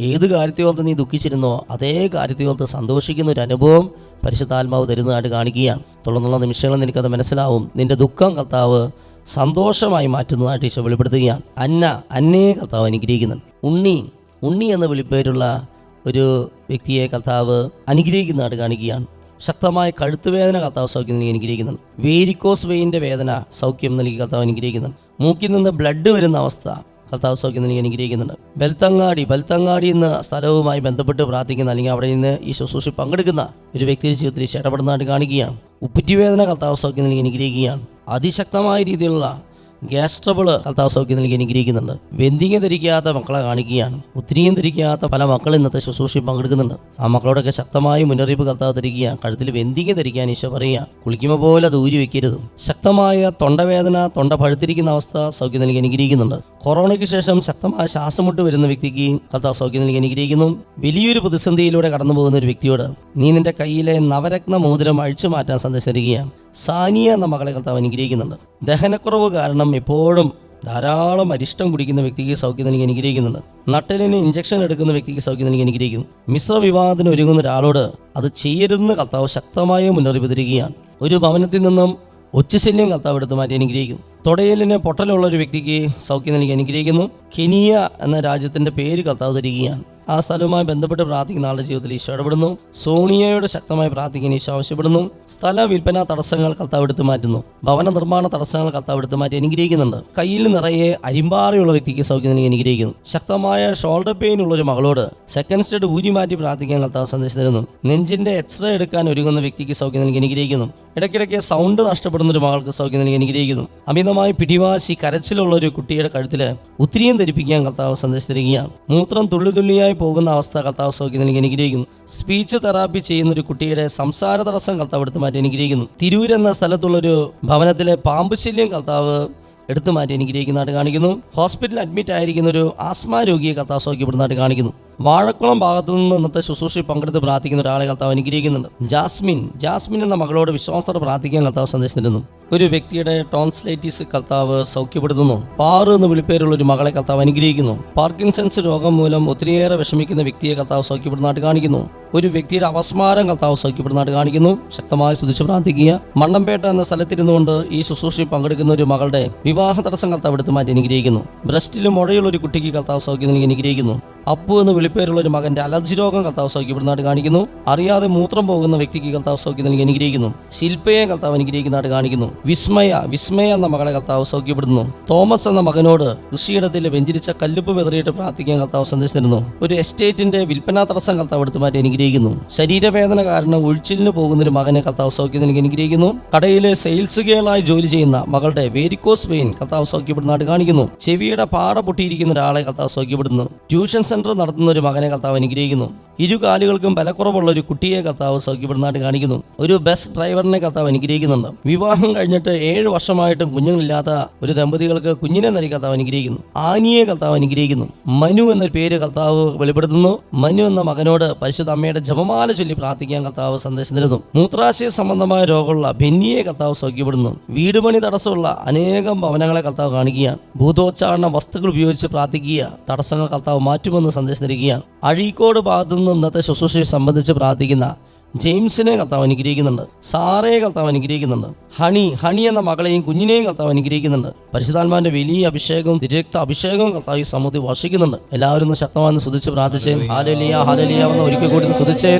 ഏത് കാര്യത്തെ ഓർത്ത് നീ ദുഃഖിച്ചിരുന്നോ അതേ കാര്യത്തെ ഓർത്ത് സന്തോഷിക്കുന്ന ഒരു അനുഭവം പരിശുദ്ധാത്മാവ് തരുന്നതായിട്ട് കാണിക്കുകയാണ്. തുടർന്നുള്ള നിമിഷങ്ങളിൽ നിനക്കത് മനസ്സിലാവും. നിന്റെ ദുഃഖം കർത്താവ് സന്തോഷമായി മാറ്റുന്നതായിട്ട് ഈശോ വെളിപ്പെടുത്തുകയാണ്. അന്ന അന്നയെ കർത്താവ് അനുഗ്രഹിക്കുന്നുണ്ട്. ഉണ്ണി ഉണ്ണി എന്ന വിളിപ്പേരുള്ള ഒരു വ്യക്തിയെ കർത്താവ് അനുഗ്രഹിക്കുന്നതായിട്ട് കാണിക്കുകയാണ്. ശക്തമായ കഴുത്തുവേദന കർത്താവ് സൗഖ്യം നൽകി അനുഗ്രഹിക്കുന്നുണ്ട്. വേരിക്കോസ് വെയിന്റെ വേദന സൗഖ്യം നൽകി കർത്താവ് അനുഗ്രഹിക്കുന്നുണ്ട്. മൂക്കിൽ നിന്ന് ബ്ലഡ് വരുന്ന അവസ്ഥ കർത്താവ് സൗഖ്യം നൽകി അനുഗ്രഹിക്കുന്നുണ്ട്. ബൽത്തങ്ങാടി ബൽത്തങ്ങാടി എന്ന സ്ഥലവുമായി ബന്ധപ്പെട്ട് പ്രാർത്ഥിക്കുന്ന അല്ലെങ്കിൽ അവിടെ നിന്ന് ഈ ശുശ്രൂഷ പങ്കെടുക്കുന്ന ഒരു വ്യക്തിയുടെ ജീവിതത്തിൽ ഇഷ്ടപ്പെടുന്നതായിട്ട് കാണിക്കുകയാണ്. ഉപ്പുറ്റിവേദന കർത്താവ് സൗഖ്യം നൽകി അനുഗ്രഹിക്കുകയാണ്. അതിശക്തമായ രീതിയിലുള്ള ഗ്യാസ് ട്രബിൾ കർത്താവ് സൗഖ്യം നൽകി അനുഗ്രഹിക്കുന്നുണ്ട്. വെന്തിങ്ങ ധരിക്കാത്ത മക്കളെ കാണിക്കുകയാണ്. ഒത്തിരിയും ധരിക്കാത്ത പല മക്കൾ ഇന്നത്തെ ശുശ്രൂഷയിൽ പങ്കെടുക്കുന്നുണ്ട്. ആ മക്കളോടൊക്കെ ശക്തമായ മുന്നറിയിപ്പ് കർത്താവ് ധരിക്കുകയാണ് കഴുത്തിൽ വെന്തിങ്ങ ധരിക്കാൻ ഈശോ പറയുക കുളിക്കുമ്പോൾ പോലെ അത് ഊരി വെക്കരുത്. ശക്തമായ തൊണ്ടവേദന തൊണ്ട പഴുത്തിരിക്കുന്ന അവസ്ഥ സൗഖ്യം നൽകി അനുഗ്രഹിക്കുന്നുണ്ട്. കൊറോണയ്ക്ക് ശേഷം ശക്തമായ ശ്വാസമുട്ട് വരുന്ന വ്യക്തിക്ക് കർത്താവ് സൗഖ്യം നൽകി അനുഗ്രഹിക്കുന്നു. വലിയൊരു പ്രതിസന്ധിയിലൂടെ കടന്നു പോകുന്ന ഒരു വ്യക്തിയോട് നീ നിന്റെ കയ്യിലെ നവരത്ന മോതിരം അഴിച്ചു മാറ്റാൻ സന്ദേശം തരികയാണ്. സാനിയ എന്ന മകളെ കർത്താവ് അനുഗ്രഹിക്കുന്നുണ്ട്. ദഹനക്കുറവ് കാരണം എപ്പോഴും ധാരാളം അരിഷ്ടം കുടിക്കുന്ന വ്യക്തിക്ക് സൗഖ്യം നൽകി അനുഗ്രഹിക്കുന്നുണ്ട്. നട്ടലിന് ഇഞ്ചക്ഷൻ എടുക്കുന്ന വ്യക്തിക്ക് സൗഖ്യം നൽകി അനുഗ്രഹിക്കുന്നു. മിശ്ര വിവാഹത്തിന് ഒരുങ്ങുന്ന ഒരാളോട് അത് ചെയ്യരുതെന്ന് കർത്താവ് ശക്തമായ മുന്നറിയിപ്പ് തരികയാണ്. ഒരു ഭവനത്തിൽ നിന്നും ഒച്ചശല്യം കർത്താവ് എടുത്ത് മാറ്റി അനുഗ്രഹിക്കുന്നു. തൊടയലിന് പൊട്ടലുള്ള ഒരു വ്യക്തിക്ക് സൗഖ്യം നൽകി അനുഗ്രഹിക്കുന്നു. കെനിയ എന്ന രാജ്യത്തിന്റെ പേര് കർത്താവ് തരികയാണ്. ആ സ്ഥലവുമായി ബന്ധപ്പെട്ട് പ്രാർത്ഥിക്കുന്ന ആളുടെ ജീവിതത്തിൽ ഈശോ ഇടപെടുന്നു. സോണിയയോട് ശക്തമായി പ്രാർത്ഥിക്കാൻ ഈശോ ആവശ്യപ്പെടുന്നു. സ്ഥല വിൽപ്പന തടസ്സങ്ങൾ കർത്താവ് എടുത്തു മാറ്റുന്നു. ഭവന നിർമ്മാണ തടസ്സങ്ങൾ കർത്താവ് എടുത്തു മാറ്റി അനുഗ്രഹിക്കുന്നുണ്ട്. കയ്യിൽ നിറയെ അരിമ്പാറയുള്ള വ്യക്തിക്ക് സൗഖ്യം നൽകി അനുഗ്രഹിക്കുന്നു. ശക്തമായ ഷോൾഡർ പെയിൻ ഉള്ള ഒരു മകളോട് സെക്കൻഡ് സ്റ്റേഡ് ഊരി മാറ്റി പ്രാർത്ഥിക്കാൻ കർത്താവ് സന്ദേശം തരുന്നു. നെഞ്ചിന്റെ എക്സ്റേ എടുക്കാൻ ഒരുങ്ങുന്ന വ്യക്തിക്ക് സൗഖ്യം നൽകി അനുഗ്രഹിക്കുന്നു. ഇടയ്ക്കിടയ്ക്ക് സൗണ്ട് നഷ്ടപ്പെടുന്ന ഒരു മകൾക്ക് സൗഖ്യം നൽകി അനുഗ്രഹിക്കുന്നു. അമിതമായി പിടിവാശി കരച്ചിലുള്ള ഒരു കുട്ടിയുടെ കഴുത്തിൽ ഉത്തിരിയും ധരിപ്പിക്കാൻ കർത്താവ് സന്ദേശിച്ചിരിക്കുകയാണ് മൂത്രം തുള്ളി തുള്ളിയായി പോകുന്ന അവസ്ഥ കർത്താവ് സൗഖ്യം നൽകി അനുഗ്രഹിക്കുന്നു. സ്പീച്ച് തെറാപ്പി ചെയ്യുന്ന ഒരു കുട്ടിയുടെ സംസാര തടസ്സം കർത്താവ് എടുത്തു മാറ്റി അനുഗ്രഹിക്കുന്നു. തിരൂർ എന്ന സ്ഥലത്തുള്ളൊരു ഭവനത്തിലെ പാമ്പ് ശല്യം കർത്താവ് എടുത്തു മാറ്റി അനുഗ്രഹിക്കുന്നതായിട്ട് കാണിക്കുന്നു. ഹോസ്പിറ്റലിൽ അഡ്മിറ്റ് ആയിരിക്കുന്ന ഒരു ആസ്മാ രോഗിയെ കർത്താവ് സൗഖ്യപ്പെടുന്നതായിട്ട് കാണിക്കുന്നു. വാഴക്കുളം ഭാഗത്തു നിന്ന് ഇന്നത്തെ ശുശ്രൂഷയിൽ പങ്കെടുത്ത് പ്രാർത്ഥിക്കുന്ന ഒരാളെ കർത്താവ് അനുഗ്രഹിക്കുന്നുണ്ട്. ജാസ്മിൻ. ജാസ്മിൻ എന്ന മകളോട് വിശ്വാസത്തോടെ പ്രാർത്ഥിക്കാൻ കർത്താവ് സന്ദേശിച്ചിരുന്നു. ഒരു വ്യക്തിയുടെ ടോൺസ്ലൈറ്റിസ് കർത്താവ് സൗഖ്യപ്പെടുത്തുന്നു. പാറു എന്ന് വിളിപ്പേരുള്ള ഒരു മകളെ കർത്താവ് അനുഗ്രഹിക്കുന്നു. പാർക്കിൻസൺസ് രോഗം മൂലം ഒത്തിരിയേറെ വിഷമിക്കുന്ന വ്യക്തിയെ കർത്താവ് സൗഖ്യപ്പെടുന്നതായിട്ട് കാണിക്കുന്നു. ഒരു വ്യക്തിയുടെ അപസ്മാരം കർത്താവ് സൗഖ്യപ്പെടുന്നതായിട്ട് കാണിക്കുന്നു. ശക്തമായി സ്തുതിച്ച് പ്രാർത്ഥിക്കുക. മണ്ണമ്പേട്ട എന്ന സ്ഥലത്തിരുന്നുകൊണ്ട് ഈ ശുശ്രൂഷയിൽ പങ്കെടുക്കുന്ന ഒരു മകളുടെ വിവാഹ തടസ്സം കർത്താവ് എടുത്ത് മാറ്റി അനുഗ്രഹിക്കുന്നു. ബ്രസ്റ്റിലും മുഴയുള്ള ഒരു കുട്ടിക്ക് കർത്താവ് സൗഖ്യം നൽകി അനുഗ്രഹിക്കുന്നു. അപ്പു എന്ന് വിളിപ്പേരുള്ള ഒരു മകന്റെ അലർജി രോഗം കർത്താവ് സൗഖ്യപ്പെടുന്നതായിട്ട് കാണിക്കുന്നു. അറിയാതെ മൂത്രം പോകുന്ന വ്യക്തിക്ക് കർത്താവ് സൗഖ്യം നൽകി അനുഗ്രഹിക്കുന്നു. ശില്പയെ കർത്താവ് അനുഗ്രഹിക്കുന്നതായിട്ട് കാണിക്കുന്നു. വിസ്മയ വിസ്മയ എന്ന മകളെ കർത്താവ് സൗഖ്യപ്പെടുന്നു തോമസ് എന്ന മകനോട് കൃഷിയിടത്തിൽ വെഞ്ചിരിച്ച കല്ലുപ്പ് വെതറിയിട്ട് പ്രാർത്ഥിക്കാൻ കർത്താവ് സന്ദേശം തരുന്നു. ഒരു എസ്റ്റേറ്റിന്റെ വിൽപ്പനാ തടസ്സം കർത്താവ് എടുത്തു മാറ്റി അനുഗ്രഹിക്കുന്നു. ശരീരവേദന കാരണം ഒഴിച്ചിലിന് പോകുന്ന ഒരു മകനെ കർത്താവ് സൗഖ്യം നൽകി അനുഗ്രഹിക്കുന്നു. കടയിലെ സെയിൽസ് ഗേളായി ജോലി ചെയ്യുന്ന മകളുടെ വേരിക്കോസ് വെയിൻ കർത്താവ് സൗഖ്യപ്പെടുന്നതായിട്ട് കാണിക്കുന്നു. ചെവിയുടെ പാട പൊട്ടിയിരിക്കുന്ന ഒരാളെ കർത്താവ് സൗഖ്യപ്പെടുന്നു ട്യൂഷൻ സെന്റർ നടത്തുന്ന ഒരു മകനെ കർത്താവ് അനുഗ്രഹിക്കുന്നു. ഇരു കാലുകൾക്കും ബലക്കുറവുള്ള ഒരു കുട്ടിയെ കർത്താവ് സൗഖ്യപ്പെടുന്നതായിട്ട് കാണിക്കുന്നു. ഒരു ബസ് ഡ്രൈവറിനെ കർത്താവ് അനുഗ്രഹിക്കുന്നുണ്ട്. വിവാഹം കഴിഞ്ഞിട്ട് ഏഴ് വർഷമായിട്ടും കുഞ്ഞുങ്ങളില്ലാത്ത ഒരു ദമ്പതികൾക്ക് കുഞ്ഞിനെ നൽകി കർത്താവ് അനുഗ്രഹിക്കുന്നു. ആനിയെ കർത്താവ് അനുഗ്രഹിക്കുന്നു. മനു എന്ന പേര് കർത്താവ് വെളിപ്പെടുത്തുന്നു. മനു എന്ന മകനോട് പരിശുദ്ധ അമ്മയുടെ ജപമാല ചൊല്ലി പ്രാർത്ഥിക്കാൻ കർത്താവ് സന്ദേശം തരുന്നു. മൂത്രാശയ സംബന്ധമായ രോഗമുള്ള ബെന്നിയെ കർത്താവ് സൗഖ്യപ്പെടുന്നു. വീട് പണി തടസ്സമുള്ള അനേകം ഭവനങ്ങളെ കർത്താവ് കാണിക്കുകയാണ്. ഭൂതോച്ചാരണ വസ്തുക്കൾ ഉപയോഗിച്ച് പ്രാർത്ഥിക്കുക തടസ്സങ്ങൾ കർത്താവ് മാറ്റുമെന്ന് സന്ദേശം തരികയാണ്. അഴീക്കോട് ഭാഗത്തു നിന്ന് ഇന്നത്തെ ശുശ്രൂഷയെ സംബന്ധിച്ച് പ്രാർത്ഥിക്കുന്ന ജെയിംസിനെ കർത്താവ് അനുഗ്രഹിക്കുന്നുണ്ട് സാറയെ കർത്താവ് അനുഗ്രഹിക്കുന്നുണ്ട് ഹണി ഹണി എന്ന മകളെയും കുഞ്ഞിനെയും കർത്താവ് അനുഗ്രഹിക്കുന്നുണ്ട്. പരിശുദ്ധാത്മാന്റെ വലിയ അഭിഷേകവും തിരക്ത അഭിഷേകവും കർത്താവ് ഈ സമൂഹത്തിൽ വർഷിക്കുന്നുണ്ട്. എല്ലാവരും ശക്തമായി സ്തുതിച്ച് പ്രാർത്ഥിച്ചേ. ഹാലലിയ ഹാലലിയ എന്ന് ഒരിക്കൽ കൂടി സ്തുതിച്ചേ.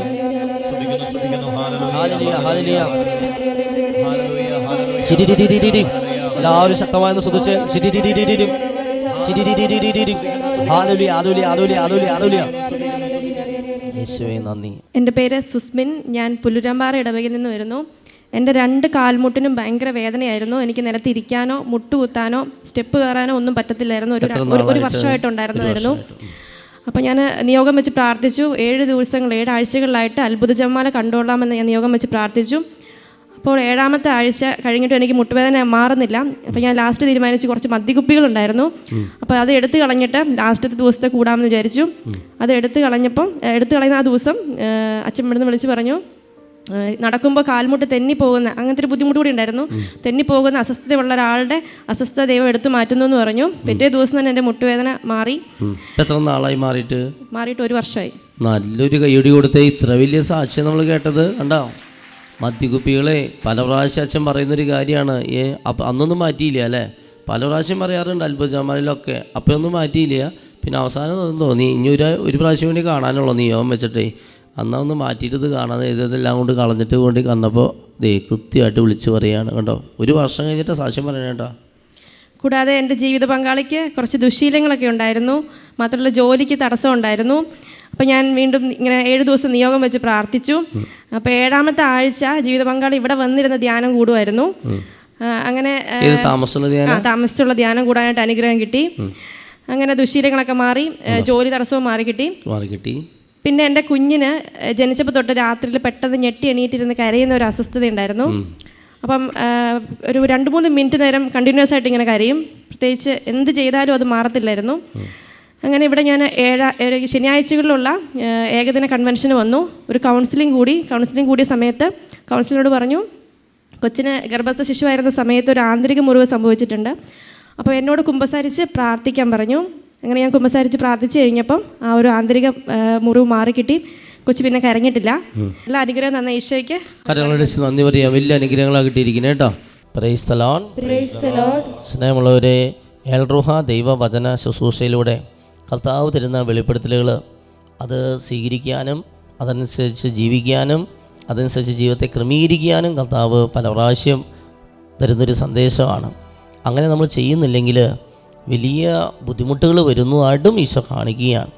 എല്ലാവരും ശക്തമായെന്ന് സ്തുതിച്ചേ. ശരി ഹാലുലി ആലുലി ആലുലി ആലുലി ഹാലലിയ. യേശുവേ നന്ദി. എന്റെ പേര് സുസ്മിൻ. ഞാൻ പുല്ലുരാമ്പാറ ഇടവകയിൽ നിന്ന് വരുന്നു. എന്റെ രണ്ട് കാൽമുട്ടിനും ഭയങ്കര വേദനയായിരുന്നു. എനിക്ക് നിലത്തിരിക്കാനോ മുട്ടുകുത്താനോ സ്റ്റെപ്പ് കയറാനോ ഒന്നും പറ്റത്തില്ലായിരുന്നു. ഒരു ഒരു-? വർഷമായിട്ടുണ്ടായിരുന്നതായിരുന്നു അപ്പോൾ ഞാൻ നിയോഗം വെച്ച് പ്രാർത്ഥിച്ചു. ഏഴ് ദിവസങ്ങൾ ഏഴ് ആഴ്ചകളിലായിട്ട് അത്ഭുത ജമാല കണ്ടോളാമെന്ന് ഞാൻ നിയോഗം വെച്ച് പ്രാർത്ഥിച്ചു. അപ്പോൾ ഏഴാമത്തെ ആഴ്ച കഴിഞ്ഞിട്ട് എനിക്ക് മുട്ടുവേദന മാറുന്നില്ല. അപ്പോൾ ഞാൻ ലാസ്റ്റ് തീരുമാനിച്ച് കുറച്ച് മദ്യക്കുപ്പികളുണ്ടായിരുന്നു. അപ്പോൾ അത് എടുത്തു കളഞ്ഞിട്ട് ലാസ്റ്റത്തെ ദിവസത്തെ കൂടാമെന്ന് വിചാരിച്ചു. അത് എടുത്തു കളഞ്ഞപ്പം എടുത്തു കളയുന്ന ആ ദിവസം അച്ഛൻ ഇവിടുന്ന് വിളിച്ച് പറഞ്ഞു നടക്കുമ്പോൾ കാൽമുട്ട് തെന്നി പോകുന്ന അങ്ങനത്തെ ഒരു ബുദ്ധിമുട്ട് കൂടി ഉണ്ടായിരുന്നു. തെന്നി പോകുന്ന അസ്വസ്ഥതയുള്ള ഒരാളുടെ അസ്വസ്ഥത ദൈവം എടുത്തു മാറ്റുന്നു എന്ന് പറഞ്ഞു. പിറ്റേ ദിവസം തന്നെ എന്റെ മുട്ടുവേദന മാറി. എത്ര നാളായി മാറിയിട്ട്? മാറിയിട്ട് ഒരു വർഷമായി. നല്ലൊരു കൈയടി കൊടുത്ത. ഇത്ര വലിയ സാക്ഷ്യം നമ്മൾ കേട്ടത് കണ്ടോ? മദ്യകുപ്പികളെ പല പ്രാവശ്യം അച്ഛൻ പറയുന്നൊരു കാര്യമാണ് ഏ അപ്പം അന്നൊന്നും മാറ്റിയില്ല അല്ലേ? പല പ്രാവശ്യം പറയാറുണ്ട് അത്ഭുത ജമാലിലൊക്കെ അപ്പം ഒന്നും മാറ്റിയില്ല. പിന്നെ അവസാനം തോന്നി ഇനി ഒരു ഒരു പ്രാവശ്യം വേണ്ടി കാണാനുള്ളൂ നിയമം വെച്ചിട്ടേ. അന്നാ ഒന്ന് മാറ്റിയിട്ട് ഇത് കാണാൻ ഇതെല്ലാം കൊണ്ട് കളഞ്ഞിട്ട് കൊണ്ട് കന്നപ്പോൾ ദേ കൃത്യമായിട്ട് വിളിച്ചു പറയാണ് കണ്ടോ? ഒരു വർഷം കഴിഞ്ഞിട്ട് സാക്ഷ്യം പറയണേട്ടോ കൂടാതെ എന്റെ ജീവിത പങ്കാളിക്ക് കുറച്ച് ദുശീലങ്ങളൊക്കെ ഉണ്ടായിരുന്നു മാത്രമല്ല ജോലിക്ക് തടസ്സം ഉണ്ടായിരുന്നു അപ്പോൾ ഞാൻ വീണ്ടും ഇങ്ങനെ ഏഴ് ദിവസം നിയോഗം വെച്ച് പ്രാർത്ഥിച്ചു. അപ്പോൾ ഏഴാമത്തെ ആഴ്ച ജീവിത പങ്കാളി ഇവിടെ വന്നിരുന്ന ധ്യാനം കൂടുമായിരുന്നു. അങ്ങനെ താമസിച്ചുള്ള ധ്യാനം കൂടാനായിട്ട് അനുഗ്രഹം കിട്ടി. അങ്ങനെ ദുശീലങ്ങളൊക്കെ മാറി ജോലി തടസ്സവും മാറി കിട്ടി. മാറി കിട്ടി പിന്നെ എന്റെ കുഞ്ഞിന് ജനിച്ചപ്പോൾ തൊട്ട് രാത്രിയിൽ പെട്ടെന്ന് ഞെട്ടി എണീറ്റിരുന്ന് കരയുന്ന ഒരു അസ്വസ്ഥത ഉണ്ടായിരുന്നു. അപ്പം ഒരു രണ്ട് മൂന്ന് മിനിറ്റ് നേരം കണ്ടിന്യൂസ് ആയിട്ട് ഇങ്ങനെ കരയും. പ്രത്യേകിച്ച് എന്ത് ചെയ്താലും അത് മാറത്തില്ലായിരുന്നു. അങ്ങനെ ഇവിടെ ഞാൻ ഏഴാ ശനിയാഴ്ചകളിലുള്ള ഏകദിന കൺവെൻഷന് വന്നു. ഒരു കൗൺസിലിംഗ് കൂടി കൗൺസിലിംഗ് കൂടിയ സമയത്ത് കൗൺസിലറോട് പറഞ്ഞു കൊച്ചിന് ഗർഭസ്ഥ ശിശുവായിരുന്ന സമയത്ത് ഒരു ആന്തരിക മുറിവ് സംഭവിച്ചിട്ടുണ്ട്. അപ്പോൾ എന്നോട് കുമ്പസാരിച്ച് പ്രാർത്ഥിക്കാൻ പറഞ്ഞു. അങ്ങനെ ഞാൻ കുമ്പസാരിച്ച് പ്രാർത്ഥിച്ചു കഴിഞ്ഞപ്പം ആ ഒരു ആന്തരിക മുറിവ് മാറിക്കിട്ടി. കൊച്ചു പിന്നെ കരഞ്ഞിട്ടില്ല. എല്ലാ അനുഗ്രഹം തന്ന ഈശോയ്ക്ക്. കരങ്ങളടിച്ച് നന്ദി പറയാം. വലിയ അനുഗ്രഹങ്ങളാണ് കിട്ടിയിരിക്കുന്നത് കേട്ടോ. Praise the lord Praise the Lord. സ്നേഹമുള്ളവരെ ഏൽറുഹ ദൈവവചന ശുശ്രൂഷയിലൂടെ കർത്താവ് തരുന്ന വെളിപ്പെടുത്തലുകൾ അത് സ്വീകരിക്കാനും അതനുസരിച്ച് ജീവിക്കാനും അതനുസരിച്ച് ജീവിതത്തെ ക്രമീകരിക്കാനും കർത്താവ് പല പ്രാവശ്യം തരുന്നൊരു സന്ദേശമാണ്. അങ്ങനെ നമ്മൾ ചെയ്യുന്നില്ലെങ്കിൽ വലിയ ബുദ്ധിമുട്ടുകൾ വരുന്നതായിട്ടും ഈശോ കാണിക്കുകയാണ്.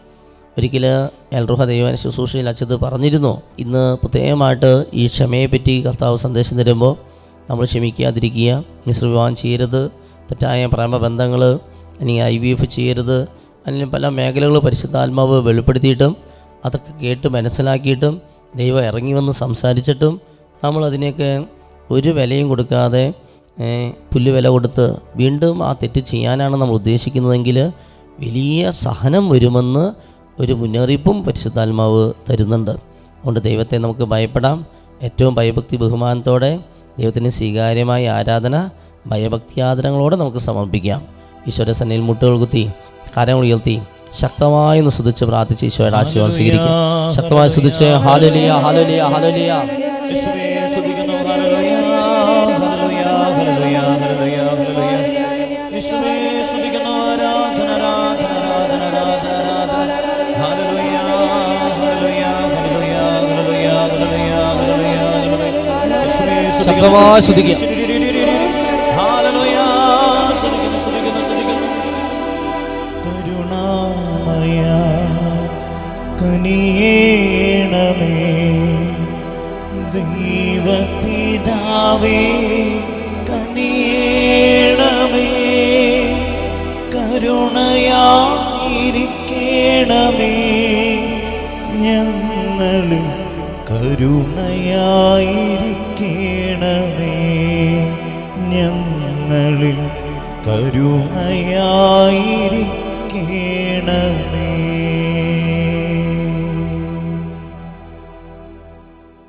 ഒരിക്കൽ എൽറുഹ ദൈവന ശുശ്രൂഷയിൽ അച്ഛത് പറഞ്ഞിരുന്നു. ഇന്ന് പ്രത്യേകമായിട്ട് ഈ ക്ഷമയെപ്പറ്റി കർത്താവ് സന്ദേശം തരുമ്പോൾ നമ്മൾ ക്ഷമിക്കാതിരിക്കുക മിശ്രവിവാഹം ചെയ്യരുത് തെറ്റായ പ്രേമബന്ധങ്ങൾ അല്ലെങ്കിൽ ഐ വി എഫ് ചെയ്യരുത് അല്ലെങ്കിൽ പല മേഖലകൾ പരിശുദ്ധാത്മാവ് വെളിപ്പെടുത്തിയിട്ടും അതൊക്കെ കേട്ട് മനസ്സിലാക്കിയിട്ടും ദൈവം ഇറങ്ങി വന്ന് സംസാരിച്ചിട്ടും നമ്മൾ അതിനെയൊക്കെ ഒരു വിലയും കൊടുക്കാതെ പുല്ല് വില കൊടുത്ത് വീണ്ടും ആ തെറ്റ് ചെയ്യാനാണ് നമ്മൾ ഉദ്ദേശിക്കുന്നതെങ്കിൽ വലിയ സഹനം വരുമെന്ന് ഒരു മുന്നറിയിപ്പും പരിശുദ്ധാത്മാവ് തരുന്നുണ്ട്. അതുകൊണ്ട് ദൈവത്തെ നമുക്ക് ഭയപ്പെടാം. ഏറ്റവും ഭയഭക്തി ബഹുമാനത്തോടെ ദൈവത്തിന് സ്വീകാര്യമായ ആരാധന ഭയഭക്തി ആദരങ്ങളോടെ നമുക്ക് സമർപ്പിക്കാം. ഈശ്വര സന്നിൽ മുട്ടുകൾ കുത്തി കാര്യങ്ങൾ ഉയർത്തി ശക്തമായി ഒന്ന് സ്തുതിച്ച് പ്രാർത്ഥിച്ച് ഈശോയുടെ ആശീർവാദം സ്വീകരിക്കും. ശക്തമായി സ്തുതിച്ച് ഹാലലിയ ഹാലലിയ ഹാലലിയ ശക്തമായി സ്തുതിക്കുന്നു. കരുണയായിരിക്കേണമേ. ഞങ്ങളിൽ കരുണയായിരിക്കേണമേ.